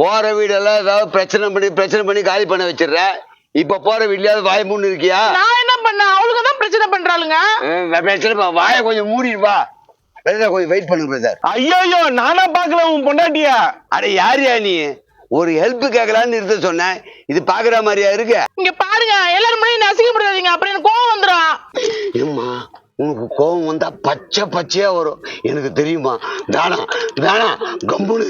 போற வீடெல்லாம் ஏதாவது பிரச்சனை பண்ணி பிரச்சனை பண்ணி காலி பண்ண வச்சிடுற? இப்ப போற வீட்லயாவது வாய மூணு இருக்கியா? நான் என்ன பண்ணேன்? அவளுக்கு தான் பிரச்சனை பண்றாளுங்க. பிரச்சனை வாயை கொஞ்சம் மூடிடுப்பா பிரதர் கொஞ்சம் வெயிட் பண்ணுங்க பிரதர் ஐயோ நானா பாக்கல உன் பொண்டாட்டியா? அட யாரியா நீ? ஒரு ஹெல்ப் கேட்கலான்னு இருக்க சொன்னேன். இது பாக்குற மாதிரியா இருக்கு? இங்க பாருங்க எல்லாரும் முன்னாடி என்ன அசிங்கப்படுத்தாதீங்க அப்புறம் எனக்கு கோவம் வந்துடும் ஏம்மா உனக்கு கோபம் வந்தா பச்சை பச்சையா வரும். எனக்கு தெரியுமா? வேணாம் வேணாம் கம்முனு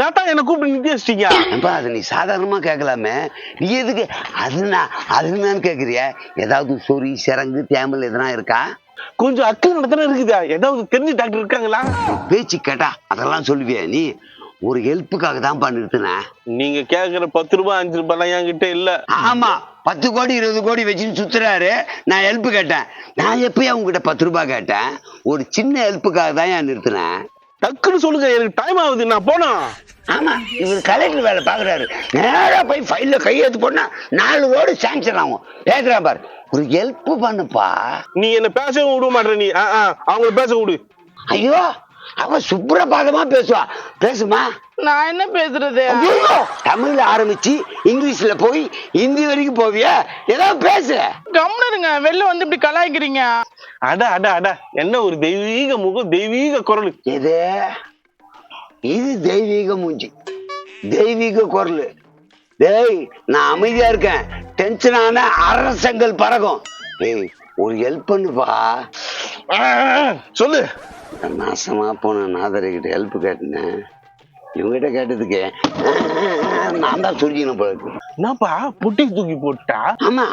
தான் என்ன கூப்பிட்டு நிறுத்தி வச்சிட்டீங்க. ஏம்பா அதை நீ சாதாரணமா கேட்கலாமே. நீ எதுக்கு அதுனா அதுனான்னு கேக்குறிய ஏதாவது சொறி சிறங்கு தேமல் எதனா இருக்கா? கொஞ்சம் அக்கல் நடத்தின இருக்குதா. ஏதாவது தெரிஞ்ச டாக்டர் இருக்காங்களா? பேச்சு கேட்டா அதெல்லாம் சொல்லுவிய நீ. ஒரு ஹெல்ப்புக்காக தான் நிறுத்தினேன் நீங்க கேக்குற பத்து ரூபாய் அஞ்சு ரூபாய் என்கிட்ட இல்ல. ஆமா பத்து கோடி இருபது கோடி வச்சுன்னு சுத்துறாரு. நான் ஹெல்ப் கேட்டேன். நான் எப்பயும் உங்ககிட்ட பத்து ரூபாய் கேட்டேன்? ஒரு சின்ன ஹெல்ப்புக்காக தான் ஏன் நிறுத்தினேன் டக்குன்னு சொல்லுங்க எனக்கு டைம் ஆகுது நான் போனா. ஆமா இவர் கலெக்டர் வேலை பாக்குறாரு நேரா போய் ஃபைல்ல கையெழுத்து போனா நாலு ரோடு சாங்ஷன் ஆகும். பேசுறா பாரு. ஒரு ஹெல்ப் பண்ணுப்பா. நீ என்ன பேசவும் விட மாட்டே நீ. அவங்கள பேச விடு. ஐயோ அவ சுப்ரபாதமா பேசுவா. பேசுமா? நான் என்ன பேசுறது? ஐயோ தமிழ்ல ஆரம்பிச்சு இங்கிலீஷ்ல போய் ஹிந்தி வரைக்கும் போவியா? ஏதாவது பேசு. கம்னு இருங்க வெளில வந்து இப்படி கலாய்க்கிறீங்க. அட அட அட. என்ன ஒரு தெய்வீக முகம் தெய்வீக குரல்? எது? இது தெய்வீக மூஞ்சி. தெய்வீக குரல். டேய் நான் அமைதியா இருக்கேன். டென்ஷன் ஆன அரசங்கள் பறக்கும் ஏய் ஒரு ஹெல்ப் பண்ணுப்பா. சொல்லு. நாசமா போன நாதரிக்கிட்ட ஹெல்ப் கேட்டேன். இவங்ககிட்ட கேட்டதுக்கு நான் தான் சொல்லிக்கணும் போல என்னப்பா புட்டி தூக்கி போட்டா ஆமா.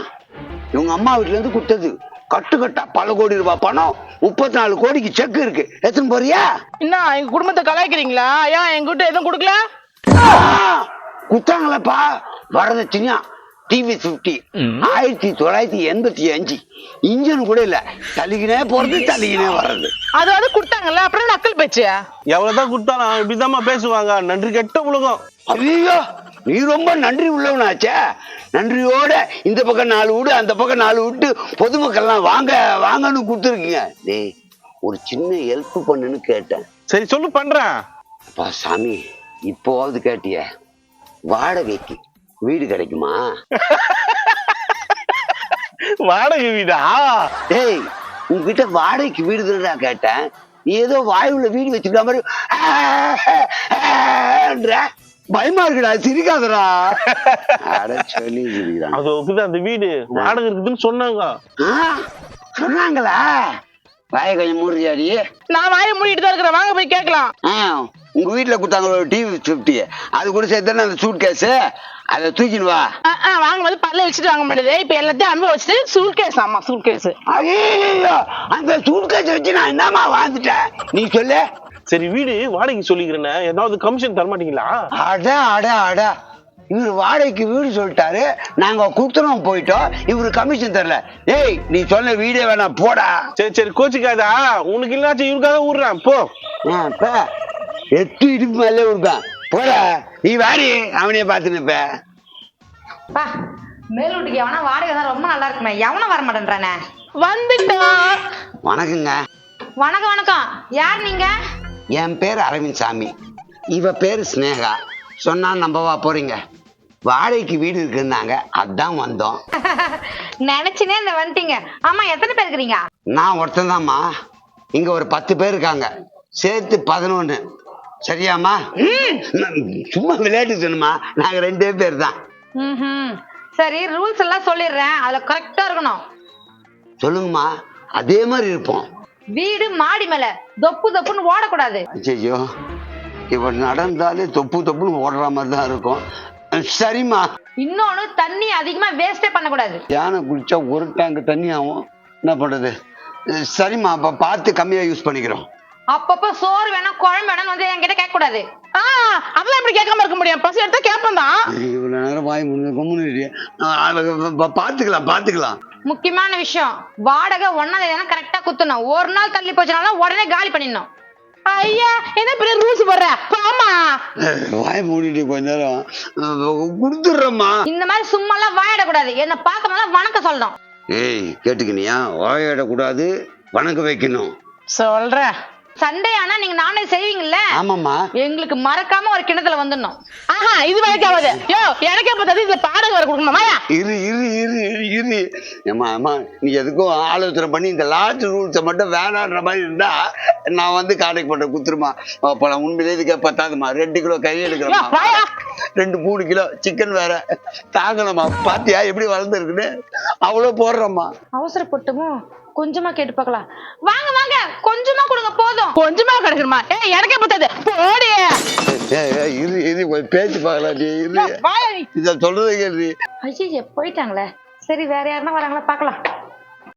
இவங்க அம்மா வீட்டுல இருந்து கொடுத்தது கட்டு கட்டா பல கோடி ரூபாய் பணம் முப்பத்தி நாலு கோடிக்கு செக் இருக்கு. எத்தனை போறியா? என்ன எங்க குடும்பத்தை கலாய்க்கிறீங்களா? ஏன் என்கிட்ட எதுவும் கொடுக்கல? குத்தாங்களப்பா. வரதட்சணையா டிவி பிப்டி ஆயிரத்தி தொள்ளாயிரத்தி எண்பத்தி அஞ்சு. இன்ஜின் கூட இல்ல. தள்ளிக்கினே போறது தள்ளிக்கினே வர்றது. அதாவது கொடுத்தாங்கல்ல? அப்புறம் அக்கல் பேச்சு? எவ்வளவுதான் கொடுத்தாலும் இப்படிதாம்மா பேசுவாங்க. நன்றி கெட்ட உலகம். ஐயோ நீ ரொம்ப நன்றி உள்ளவனாச்சே நன்றியோட இந்த பக்கம் நாலு வீடு அந்த பக்கம் நாலு விட்டு பொதுமக்கள்லாம் வாங்க வாங்கன்னு கொடுத்துருக்கீங்க டேய் ஒரு சின்ன ஹெல்ப் பண்ணுன்னு கேட்டேன் சரி சொல்லு பண்றேன் அப்பா சாமி இப்போவாவது கேட்டிய வாடகைக்கு வீடு கிடைக்குமா வாடகை வீடா டேய் உங்ககிட்ட வாடகைக்கு வீடு தானடா கேட்டேன் நீ ஏதோ வாயுல வீடு வச்சுக்கிற மாதிரி. பயமா இருக்குடா சிரிக்காதடா சொல்லி அது அந்த வீடு வாடகை இருக்குதுன்னு சொன்னாங்க. ஆ, சொன்னாங்களா? வாய கொஞ்சம் மூடுறியாடி. நான் வாயை மூடிட்டு தான் இருக்கிறேன். வாங்க போய் கேட்கலாம். ஆ உங்க வீட்டுல கொடுத்தாங்க ஒரு டிவி ஃபிஃப்டி அது கூட சேர்த்து அந்த சூட் கேஸ் அதை தூக்கின்னு வா. வாங்கும்போது பல்ல வச்சுட்டு வாங்க முடியாது இப்ப எல்லாத்தையும் அனுப்பி வச்சுட்டு சூட் கேஸ் ஆமா சூட் கேஸ் அந்த சூட் கேஸ் வச்சு நான் என்னமா வாழ்ந்துட்டேன்? நீ சொல்லு. சரி வீடு வாடகைக்கு சொல்லிக்கிறேன்னு ஏதாவது கமிஷன் தர மாட்டீங்களா? அட அட அட. இவர் வாடகைக்கு வீடு சொல்லிட்டாரு. நாங்க குடுத்துறோம் போயிட்டோம். இவரு கமிஷன் தரல. ஏய் நீ சொன்ன வீடே வேணாம் போடா. சரி சரி கோச்சிக்காதா. உனக்கு இல்லாச்சும் இவருக்காக விடுறேன் போ. ஆ, இப்ப எட்டு இடுப்பு மேலே விடுப்பேன் போடா. நீ வாடி. அவனையே பார்த்து நிப்ப பா மேல் வீட்டுக்கு எவனா வாடகை தான் ரொம்ப நல்லா இருக்குமே. எவனும் வர மாட்டேன்றானே? வந்துட்டான் வணக்கங்க. வணக்கம் வணக்கம். யார் நீங்க? என் பேர் அரவிந்த் சாமி. இவ பேர் ஸ்னேகா சொன்னா நம்பவா போறீங்க? வாடகைக்கு வீடு இருக்குன்னாங்க அதான் வந்தோம். நினைச்சுனே இந்த வந்துட்டீங்க. ஆமா எத்தனை பேர் இருக்கிறீங்க? நான் ஒருத்தன்தாம்மா. இங்க ஒரு பத்து பேர் இருக்காங்க. சேர்த்து பதினொன்னு. சரியாம்மா? சும்மா விளையாட்டு சொன்னமா நாங்க ரெண்டே பேர் தான். சரி ரூல்ஸ் எல்லாம் சொல்லிடுறேன். அதுல கரெக்டா இருக்கணும். சொல்லுங்கம்மா. அதே மாதிரி இருப்போம். வீடு மாடி மேல. தொப்பு தொப்புன்னு ஓடக்கூடாது. ஐயோ இவன் நடந்தாலே தொப்பு தொப்புன்னு ஓடுற மாதிரி தான் இருக்கும். சரிம்மா. இன்னொன்னு தண்ணி அதிகமா வேஸ்டே பண்ணக்கூடாது. யானை குடிச்சா ஒரு டேங்க் தண்ணி ஆகும். என்ன பண்றது? சரிம்மா அப்ப பார்த்து கம்மியா யூஸ் பண்ணிக்கிறோம். அப்பப்ப சோறு வேணும் குழம்பு வேணும்னு வந்து என்கிட்ட கேட்க கூடாது அதெல்லாம் எப்படி கேட்காம இருக்க முடியும்? பசி எடுத்தா கேட்பேன் தான். இவ்வளவு நேரம் வாய் முடிஞ்ச கம்முன்னு பார்த்துக்கலாம் பார்த்துக்கலாம் முக்கியமான விஷயம் வாடகை ஒன்னாம் தேதி கரெக்டா குத்தணும். ஒரு நாள் தள்ளி போச்சுனாலும் உடனே காலி பண்ணிடணும். ஐயா என்ன பெரிய ரூல்ஸ் போடுற? ஆமா வாய் மூடிட்டு கொஞ்ச நேரம் கொடுத்துட்றேம்மா. இந்த மாதிரி சும்மாலாம் வாயிடக்கூடாது என்ன பார்க்கறதுனால வணக்கம் சொல்லணும். ஏய் கேட்டுக்கினியா? வாயிடக்கூடாது வணக்கம் வைக்கணும். சொல்றேன். சண்டே ஆனா நீங்க நான்வெஜ் செய்வீங்கல்ல? ஆமாம்மா. எங்களுக்கு மறக்காம ஒரு கிணத்துல வந்துடணும். ஆஹா இது வரைக்கும் ஆகாது யோ எனக்கே பார்த்தது இதுல பாடகை வர கொடுக்கணும்? இரு இரு இரு இரு இரு. ஏம்மா அம்மா நீ எதுக்கும் ஆலோசனை பண்ணி இந்த லாஸ்ட் ரூல்ஸை மட்டும் வேணான்ற மாதிரி இருந்தா நான் வந்து கான்டாக்ட் பண்றேன். குத்துருமா. அப்போ நான் உண்மையிலே இதுக்கு பத்தாதுமா. ரெண்டு கிலோ கறி வாயா. ரெண்டு மூணு கிலோ சிக்கன் வேற. தாங்கணும்மா பாத்தியா எப்படி வளர்ந்துருக்குன்னு? அவ்வளோ போடுறோம்மா. அவசரப்பட்டுமோ? கொஞ்சமா கேட்டு பார்க்கலாம். வாங்க வாங்க கொஞ்சமா கொடுங்க போதும். கொஞ்சமா கிடைக்கணுமா? ஏய் எனக்கே பார்த்தது போடி. ஏய், ஏய், இரு இரு போய் பேச்சு பார்க்கலாம் நீ இரு. வாயா இதை சொல்றது கேள்வி ஐயோ போயிட்டாங்களே. சரி வேற யாருன்னா வராங்களா பார்க்கலாம்.